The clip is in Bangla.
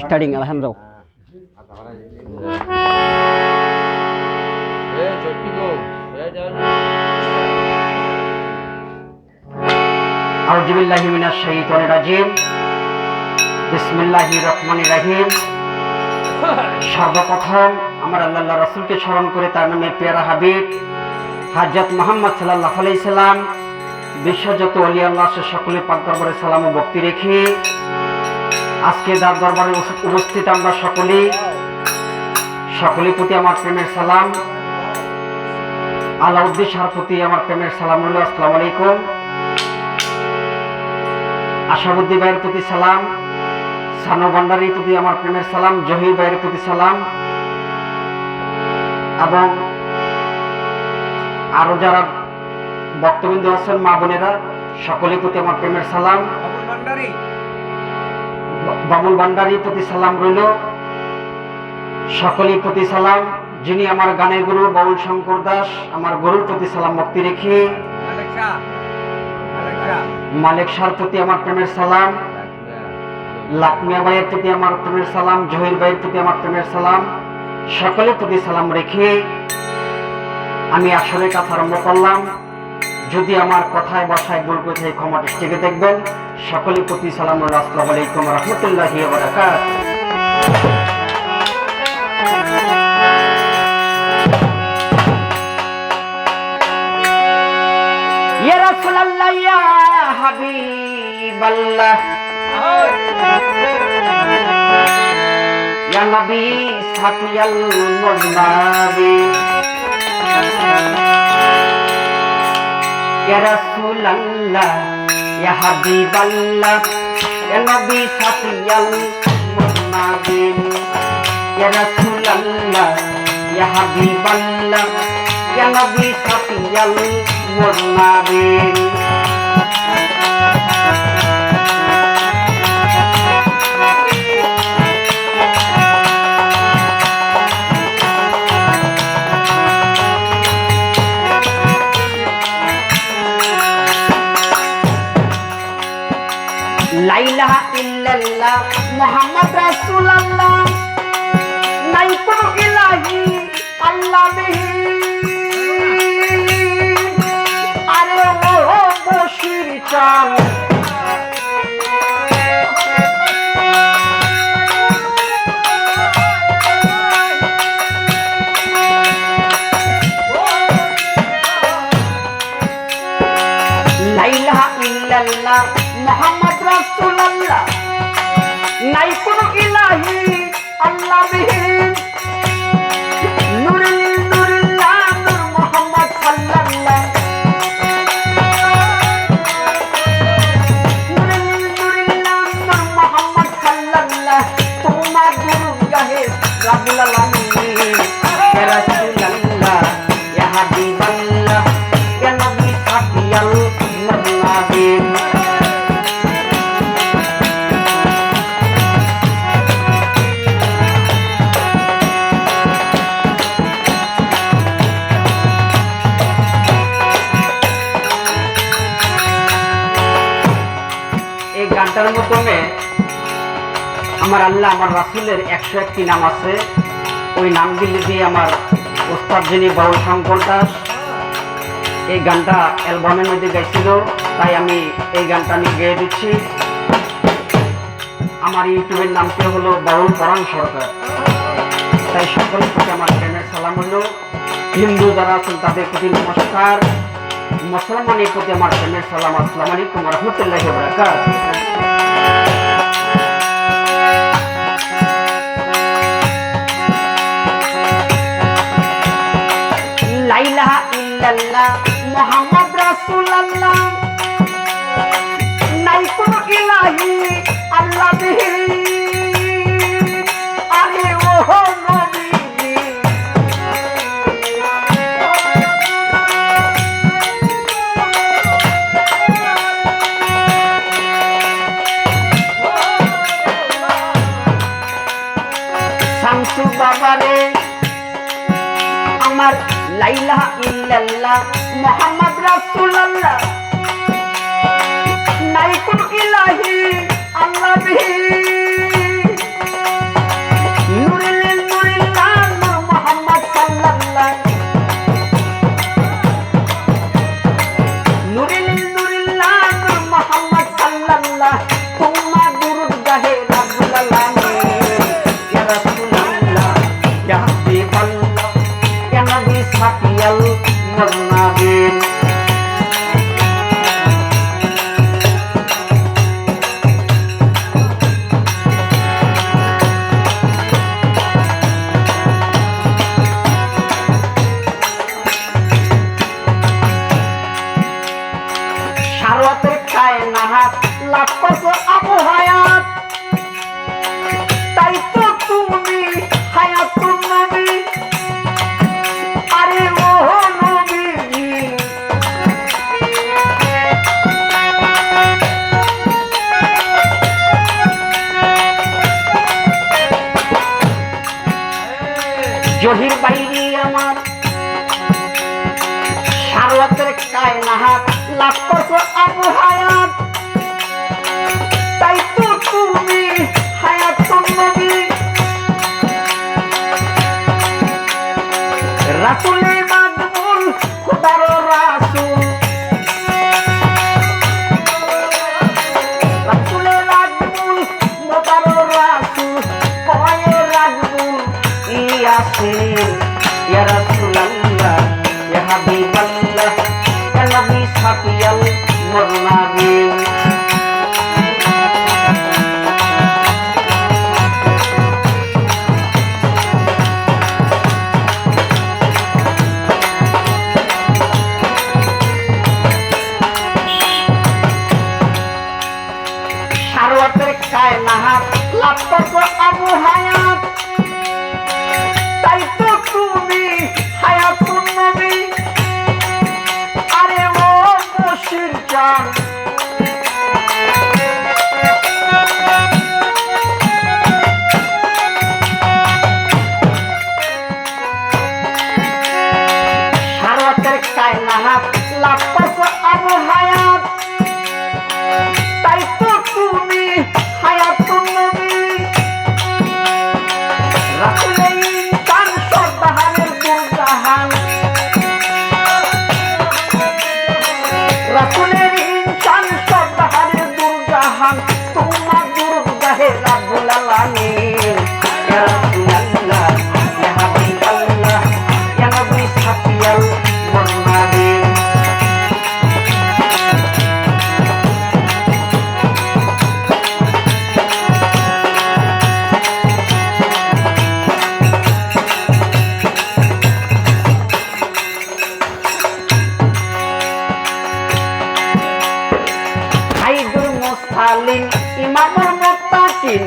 স্টার্টিং আলহামদাও أعوذ সর্বপ্রথম আমার আল্লাহ রসুলকে স্মরণ করে তার নামে পেয়ারা হাবিব, হাজরত মোহাম্মদ সাল্লাহ আলাইসাল্লাম বিশ্বজত অলি আল্লাহ সকলে পাক দরবারে সালাম ও ভক্তি রেখে আজকে তার দরবারে উপস্থিত আমরা সকলেই, সকলের প্রতি আমার প্রেমের সালাম। আলাউদ্দিন শাহর প্রতি আমার প্রেমের সালাম রইল। আসসালামু আলাইকুম। আশাবুদ্দি ভাইয়ের প্রতি সালাম, সানু ভান্ডারির প্রতি আমার প্রেমের সালাম, জহির ভাইয়ের প্রতি সালাম এবং আরও যারা বক্তবিন্দু আছেন, মা বোনেরা, সকলের প্রতি আমার প্রেমের সালাম। বাবুল ভান্ডারির প্রতি সালাম রইল। সকলের প্রতি সালাম। যিনি আমার গানের গুরু বাবুল শঙ্কর দাস, আমার গুরুর প্রতি সালাম ভক্তি রেখে মালিক শাহর প্রতি আমার প্রেমের সালাম লাকমিয়া ভাইয়ের প্রতি আমার প্রেমের সালাম, জহির ভাইয়ের প্রতি আমার প্রেমের সালাম, সকলের প্রতি সালাম রেখে আমি আসলে কাজ আরম্ভ করলাম। যদি আমার কথায়, বাসায় ভুল করে থাকে, ক্ষমা দৃষ্টিকে দেখবেন। সকলের প্রতি সালাম আসসালামু আলাইকুম রহমতুল্লাহি ওয়া বারাকাতুহু। ইয়া হাবিবাল্লাহ। ইয়া হাবিবাল্লাহ ইয়া নবী সাকিয়াল মুজনাবি ইয়া রাসূলুল্লাহ ইয়া হাবিবাল্লাহ ইয়া নবী সাকিয়াল মুজনাবি লাইলাহা ইল্লাল্লাহ মুহাম্মদ রাসূলুল্লাহ। নাই কোনো ইলাহি আল্লাহ বিহি। আরে ও বশির ইল্লাল্লাহ মুহাম্মদ নাই কোনো ইলাহি আল্লাহ বিহীন। নুরুল নুরুল্লাহ নূর মাধ্যমে আমার আল্লাহ, আমার রাসুলের একশো একটি নাম আছে। ওই নামগুলি দিয়ে আমার ওস্তাদ যিনি বাউল শঙ্কর দাস, এই গানটা অ্যালবামের মধ্যে গাইছিল, তাই আমি এই গানটা আমি গেয়ে দিচ্ছি। আমার ইউটিউবের নামটি হলো বাউল পরাণ সরকার। তাই সকলের প্রতি আমার প্রেমের সালাম হলো হিন্দু যারা আছেন, তাদের প্রতি নমস্কার। মুসলমানের প্রতি আমার প্রেমের সালাম, আসসালামু আলাইকুম রহমতুল্লাহি ওয়া ইল্লাল্লাহ মুহাম্মদ রাসূলুল্লাহ। নাই কোনো ইলাহি আল্লাহ বিহি ইল্লাল্লাহ মোহাম্মদ রাসূলুল্লাহ জহির বাইরে আমার। সারলাতের কায় না হাত লাভ করছ আবু হায়াত। তাই তো তুমি হায়াত নবী। রাসুল ইয়াসির ইয়া রাসূলুল্লাহ ইয়া হাবিবাল্লাহ ইয়া নবী সাকিয়াল মুরনাবী চাই লাভ লাভ পাশে আরও হায়াত। আলিম ইমামুল মুত্তাকিন